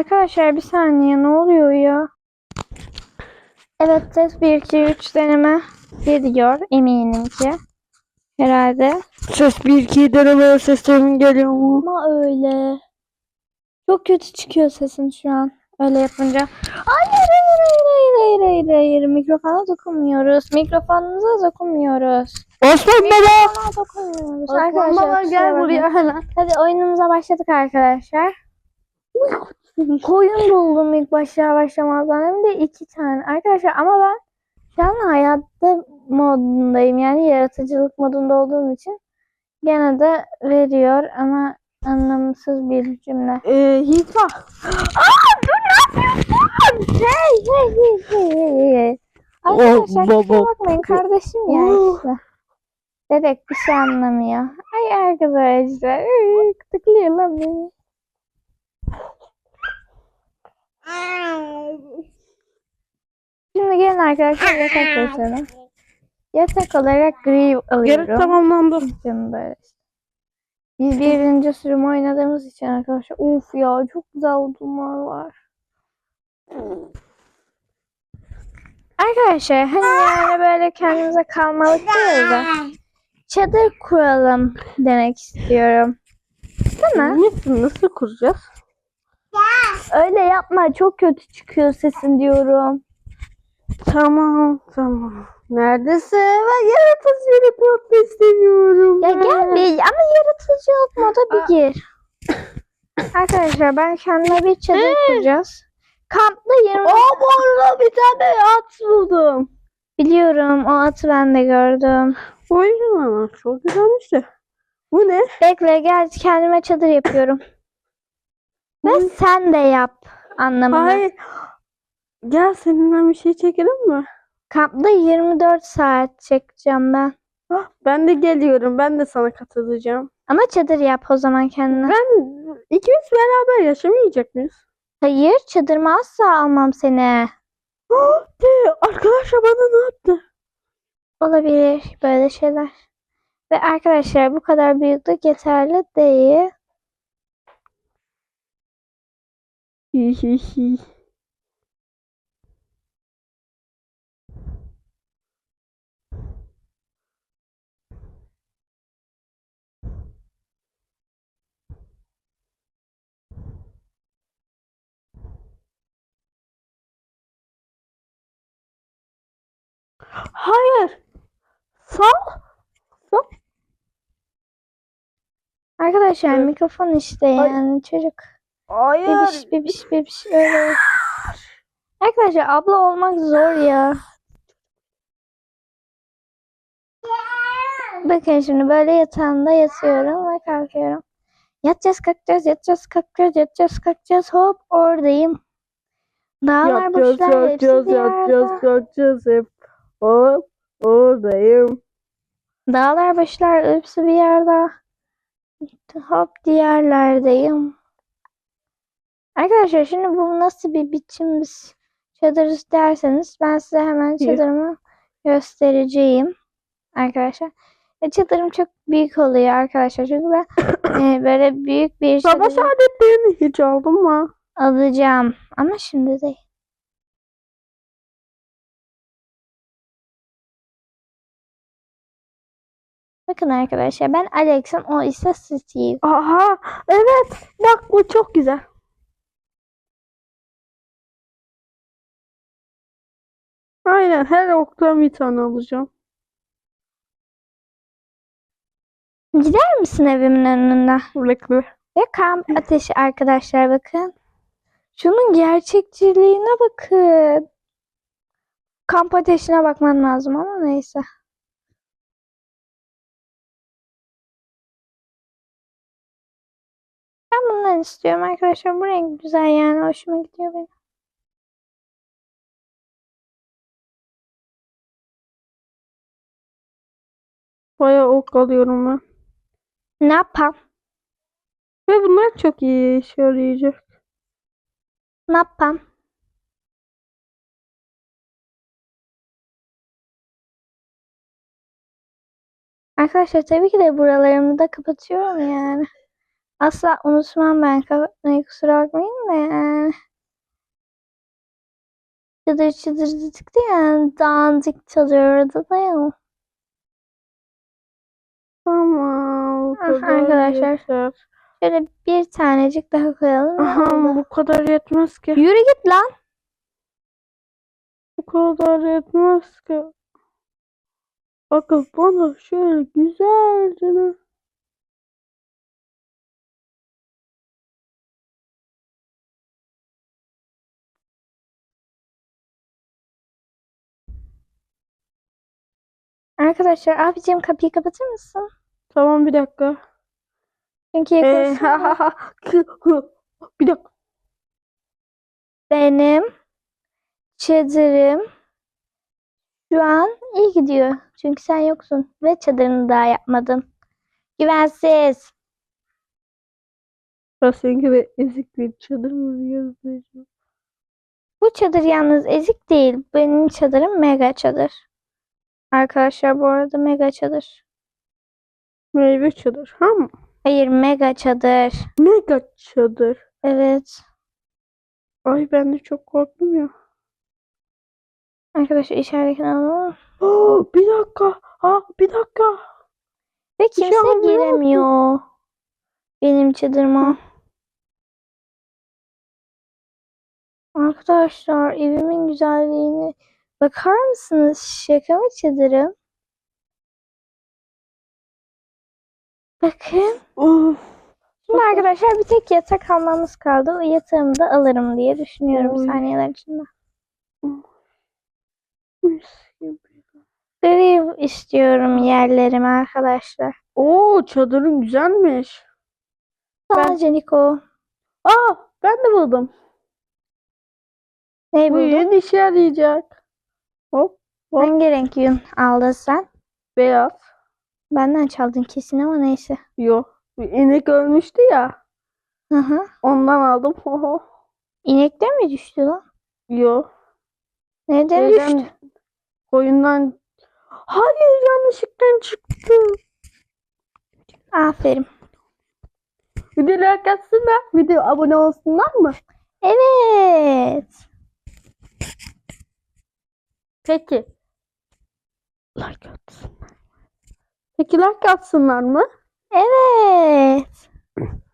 Arkadaşlar bir saniye ne oluyor ya? Evet ses 1 2 3 deneme gidiyor eminim ki. Herhalde. Ses 1 2 deneme seslerim geliyor mu? Ama öyle. Çok kötü çıkıyor sesin şu an. Öyle yapınca. Hayır hayır hayır hayır hayır hayır hayır. Mikrofona dokunmuyoruz. Mikrofonunuza dokunmuyoruz. Osman baba. Mikrofona dokunmuyoruz. Osman baba gel buraya hemen. Hadi oyunumuza başladık arkadaşlar. Koyun buldum ilk başlar başlamazdan. Hem de iki tane. Arkadaşlar ama ben şu an hayatta modundayım. Yani yaratıcılık modunda olduğum için gene de veriyor ama anlamsız bir cümle. Ee, Hifa. Aa dur ne yapıyorsun? Hey hey hey hey hey hey. Arkadaşlar Oh, kusura bakmayın kardeşim ya Oh. işte. Bebek bir şey anlamıyor. Ay arkadaşlar. Tıklıyor lan beni. Şimdi gelin arkadaşlar yatak seçelim. Yatak olarak gri alıyorum. Gerek tamamlandı. Canım böyle. Biz birinci sürüm oynadığımız için arkadaşlar. Uf ya çok güzel odunlar var. Arkadaşlar hani yani böyle kendimize kalmalık değil de çadır kuralım demek istiyorum. Değil mi? Nasıl, nasıl kuracağız? Öyle yapma çok kötü çıkıyor sesin diyorum. Tamam tamam. Neredesin? Ben yaratıcılık modu istemiyorum. Ya gel bir ama yaratıcılık moda Aa. bir gir. Arkadaşlar ben kendime bir çadır kuracağız. Kampta 20 Aa bu arada bir tane at buldum. biliyorum o atı ben de gördüm. Oyun ama çok güzelmiş de. Bu ne? Bekle gel kendime çadır yapıyorum. Ve sen de yap anlamında. Hayır. Gel seninle bir şey çekelim mi? Kampta 24 saat çekeceğim ben. Ah, ben de geliyorum. Ben de sana katılacağım. Ama çadır yap o zaman kendine. Ben ikimiz beraber yaşamayacak mıyız? Hayır çadırıma asla almam seni. Ah, de, Arkadaşlar bana ne yaptı? Olabilir böyle şeyler. Ve arkadaşlar bu kadar büyüklük yeterli değil. Hi hi hi. Hayır. Sal. Arkadaşlar Evet. mikrofon işte yani çocuk. Hayır. Bebiş bebiş bebiş öyle. Arkadaşlar abla olmak zor ya. Bakın şimdi böyle yatağımda yatıyorum ve kalkıyorum. Yatacağız kalkacağız yatacağız kalkacağız yatacağız kalkacağız hop oradayım. Dağlar Yapacağız, boşlar hepsi yapacağız, bir yerde. yapacağız hep. Hop, oradayım. Dağlar başlar hepsi bir yerde. Hop diğerlerdeyim. Arkadaşlar şimdi bu nasıl bir biçim biz çadırız derseniz ben size hemen çadırımı göstereceğim. Arkadaşlar. E, çadırım çok büyük oluyor arkadaşlar. Çünkü ben e, böyle büyük bir Baba çadır saadetlerini hiç aldın mı? alacağım. Ama şimdi değil. Bakın arkadaşlar ben Alex'im o ise Steve. Aha, evet. Bak bu çok güzel. Aynen her oktan bir tane alacağım. Gider misin evimin önünden? Bekle. Ve kamp ateşi arkadaşlar bakın. Şunun gerçekçiliğine bakın. Kamp ateşine bakman lazım ama neyse. Ben bundan istiyorum arkadaşlar. Bu renk güzel yani. Hoşuma gidiyor benim. Bayağı ok alıyorum ben. Ne yapalım? Ve bunlar çok iyi işe yarayacak. Ne yapalım? Arkadaşlar tabii ki de buralarımı da kapatıyorum yani. asla unutmam ben kapatmayı kusura bakmayın da yani. Çıdır çıdır dedik de yani dandik çalıyordu da ya. Tamam. Ah, kadar arkadaşlar. yeter. Şöyle bir tanecik daha koyalım. Aha, oldu? bu kadar yetmez ki. Yürü git lan. Bu kadar yetmez ki. Bakın bana şöyle güzelce Arkadaşlar abicim kapıyı kapatır mısın? Tamam bir dakika. Çünkü Ee, yakınsın. ha, ha, ha. Kı, hı. Bir dakika. Benim çadırım şu an iyi gidiyor. Çünkü sen yoksun ve çadırını daha yapmadın. Güvensiz. Burası seninki de ezik bir çadır mı göstereceğim. Bu çadır yalnız ezik değil. Benim çadırım mega çadır. Arkadaşlar bu arada mega çadır. Meyve çadır. Ha mı? Hayır mega çadır. Mega çadır. Evet. Ay ben de çok korktum ya. Arkadaşlar işaretini alalım. Oh, bir dakika. Ha, bir dakika. Ve şey kimse olmuyor. giremiyor. Benim çadırıma. Arkadaşlar evimin güzelliğine bakar mısınız? Şaka mı çadırım? Bakın. Of. Şimdi arkadaşlar bir tek yatak almamız kaldı. O yatağımı da alırım diye düşünüyorum Oy. saniyeler içinde. Gri istiyorum yerlerimi arkadaşlar. Oo çadırın güzelmiş. Ben- Sadece Niko. Aa ben de buldum. Ne Bu buldun? yeni işe yarayacak. Hop hop. Hangi renk yün aldın sen? Beyaz. Benden çaldın kesin ama neyse. Yok. Bir inek ölmüştü ya. Hı hı. Ondan aldım. Oho. İnekten mi düştü lan? Yok. Nereden Şeyden, düştü? koyundan. Hayır yanlışlıkla çıktı. Aferin. Video like atsınlar. Video abone olsunlar mı? Evet. Peki. Like atsınlar. Peki like atsınlar mı? Evet.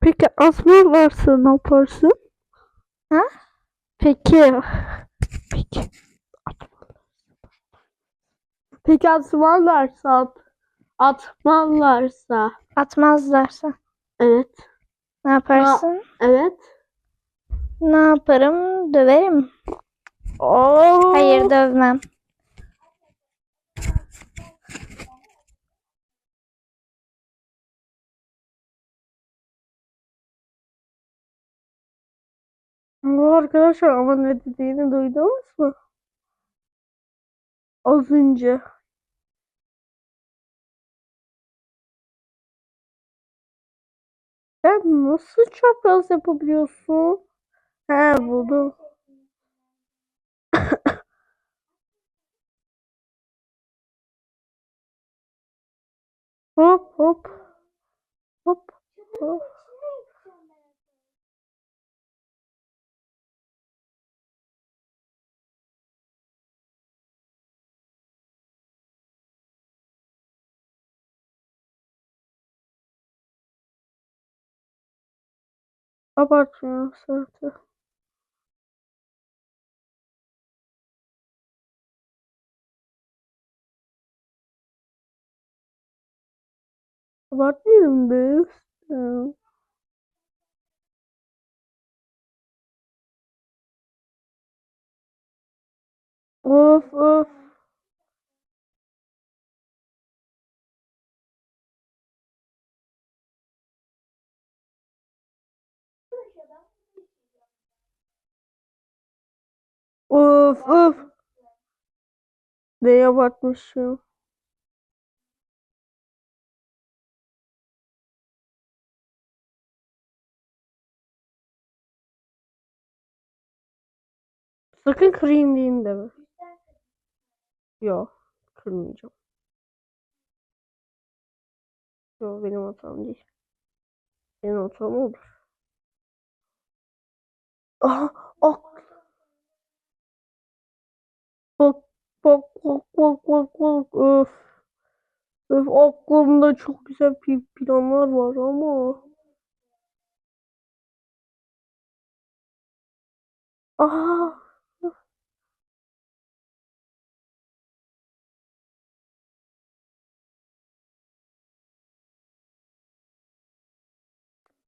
Peki atmazlarsa ne yaparsın? Ha? Peki. Peki. Peki atmazlarsa at. Atmazlarsa. Atmazlarsa Evet. ne yaparsın? Evet. Ne yaparım? Döverim. Oo. Hayır dövmem. Bu arkadaşlar ama ne dediğini duydunuz mu? Az önce. Sen nasıl çapraz yapabiliyorsun? He buldum. Hop hop. Hop hop. Abartmıyorum zaten. Abartmıyorum. Ee, Of of. Of of. Ne abartmışım. Sakın kırayım deyin deme. Yok. Kırmayacağım. Yok benim hatam değil. Senin oturma olur. Aha, ak. Bak, bak, bak, bak, bak, bak. Öf. Öf, aklımda çok güzel planlar var ama. Aa,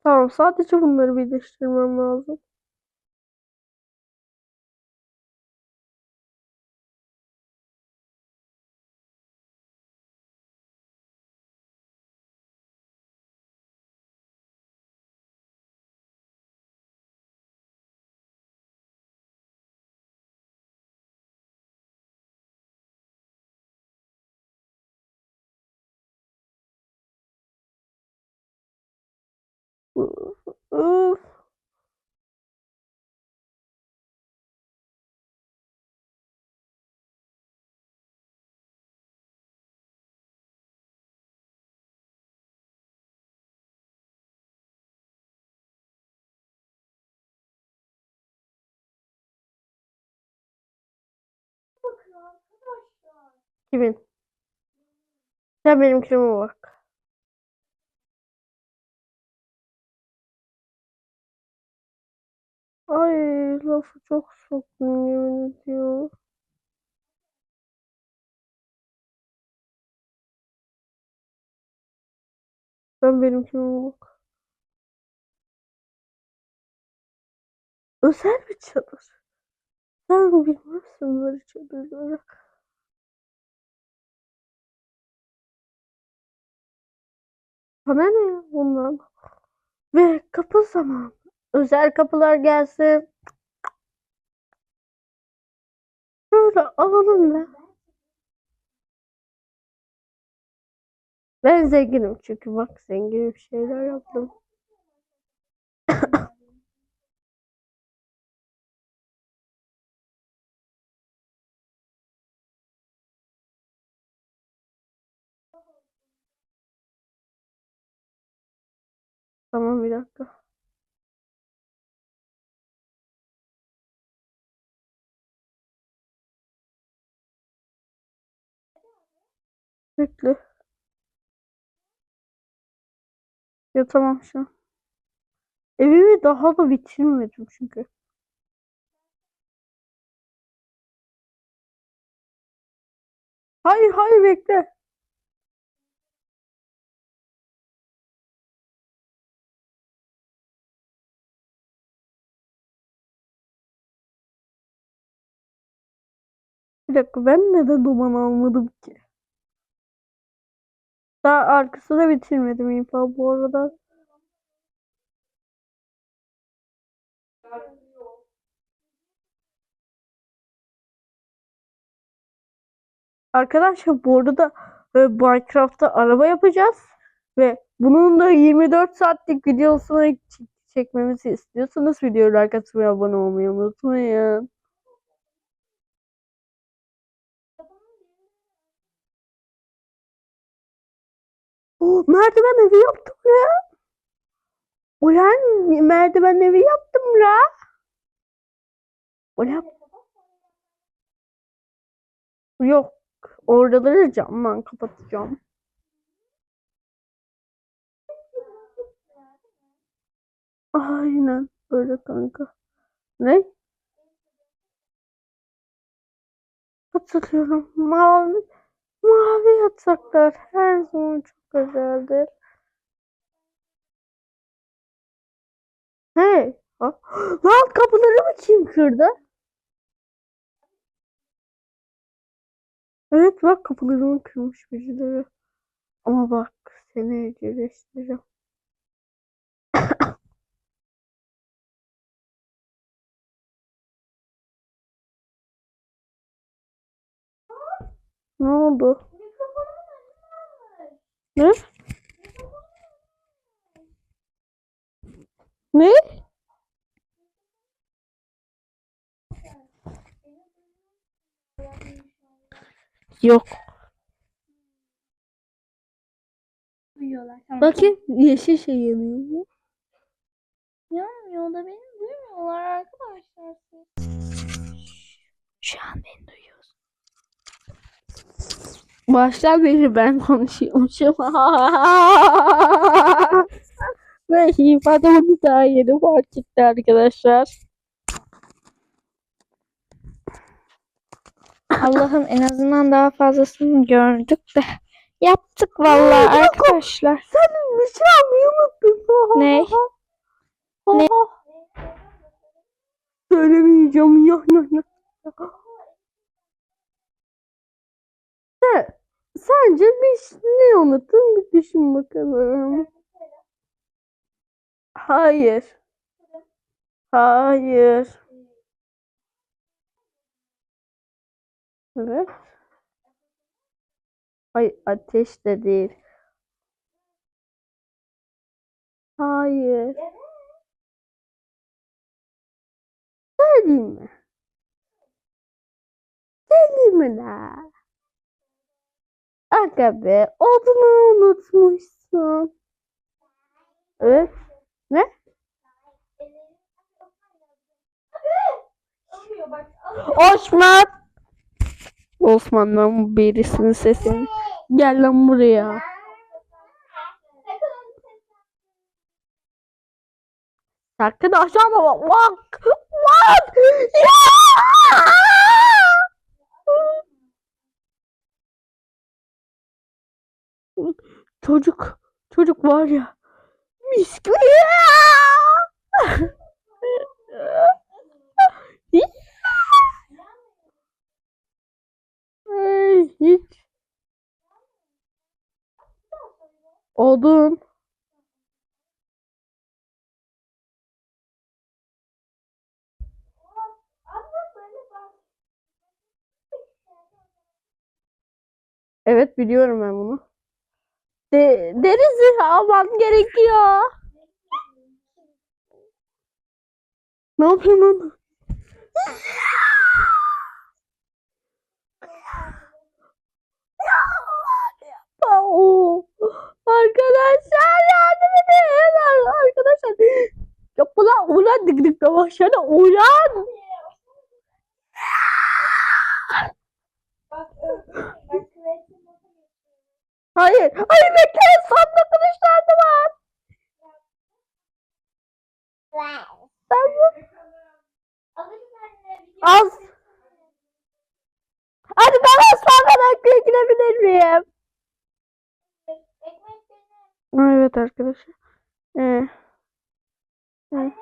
tamam, sadece bunları birleştirmem lazım. Öf. Kimin? Sen benimkine bak. Ay lafı çok soktum yemin ediyorum. Sen benimkine bak. Özel bir çadır. Sen bilmezsin böyle çadırları. Bana ne bundan? Ve kapı zamanı. Özel kapılar gelsin. Böyle alalım da. Ben zenginim çünkü bak zenginim şeyler yaptım. Tamam bir dakika. Bekle. Ya tamam şu. Evimi daha da bitirmedim çünkü. Hayır hayır bekle. Bir dakika ben neden duman almadım ki? Daha arkasını bitirmedim info bu arada. Arkadaşlar bu arada e, Minecraft'ta araba yapacağız ve bunun da 24 saatlik videosunu çekmemizi istiyorsanız videoyu like atmayı abone olmayı unutmayın. Oo, merdiven evi yaptım ya. Ulan merdiven evi yaptım la. Ulan yok oraları camdan kapatacağım. Aynen öyle kanka. Ne? Hatırlıyorum. Mavi, mavi yataklar her zaman çok güzeldir. Hey! Ha? Lan kapıları mı kim kırdı? Evet bak kapılarımı kırmış birileri. Ama bak seni evcilleştireceğim. Ne oldu? Ne? Ne? Yok. Uyuyorlar. Tamam. Bakın yeşil şey yanıyor. Yanmıyor da beni duymuyorlar arkadaşlar. Şu an beni. Baştan beri ben konuşuyormuşum. Ve ifade bunu daha yeni fark etti arkadaşlar. Allah'ım en azından daha fazlasını gördük de yaptık vallahi arkadaşlar. Sen bir şey almayı unuttun. Ne? Ne? Söylemeyeceğim. Ya, ya, ya. Sen, sence biz ne unuttun? Bir düşün bakalım. Hayır. Hayır. Evet. Hayır, ateş de değil. Hayır. Söyleyeyim mi? Söyleyeyim mi la? Aga be, odunu unutmuşsun. Evet. Ne? Osman! Osman'dan birisinin sesini. Gel lan buraya. Arkadaşlar baba bak bak ya! Çocuk çocuk var ya. Mis gibi. Ay, hiç. Odun. Evet biliyorum ben bunu. De deri zırh alman gerekiyor. Ne yapıyorsun lan? Yapma. Oo. Arkadaşlar yardım edin. Arkadaşlar. Yok ulan ulan dik dik başladı ulan. Hayır. Hayır bekle. Sandık kılıçlar da var. Ben bu. Az. Hadi ben Osman'dan girebilir miyim? Evet arkadaşlar. Ee, ee.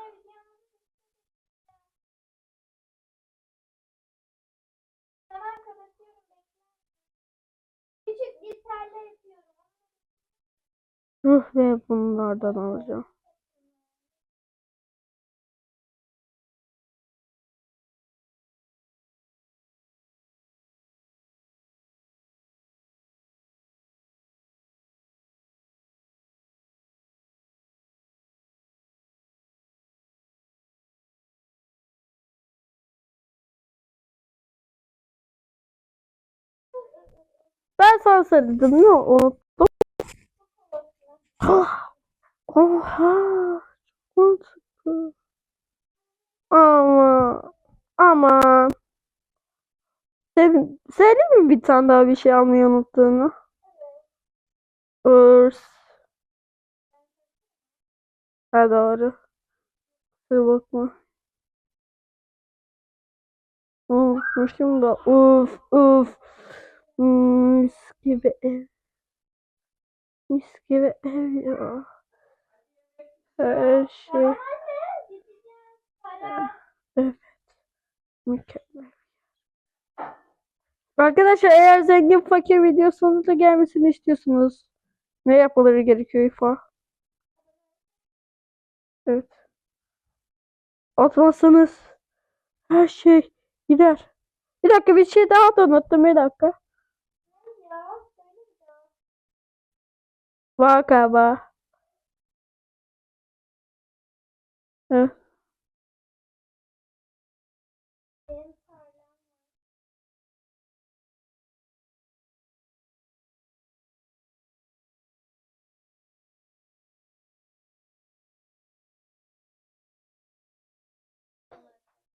Küçük bir tane yapıyorum. Ruh ve bunlardan alacağım. Ben sana söyledim ne unuttum. Oha. Çok mantıklı. Ama ama Sev- Söyleyeyim mi bir tane daha bir şey almayı unuttuğunu? Örs. Ha doğru. Dur bakma. Unutmuşum da. Uf uf. Hmm, gibi ev. Mis gibi ev ya. Her şey. Evet. Mükemmel. Arkadaşlar eğer zengin fakir videosunun da gelmesini istiyorsunuz. Ne yapmaları gerekiyor İfa? Evet. Atmazsanız her şey gider. Bir dakika bir şey daha da unuttum bir dakika. Vakaba. Evet.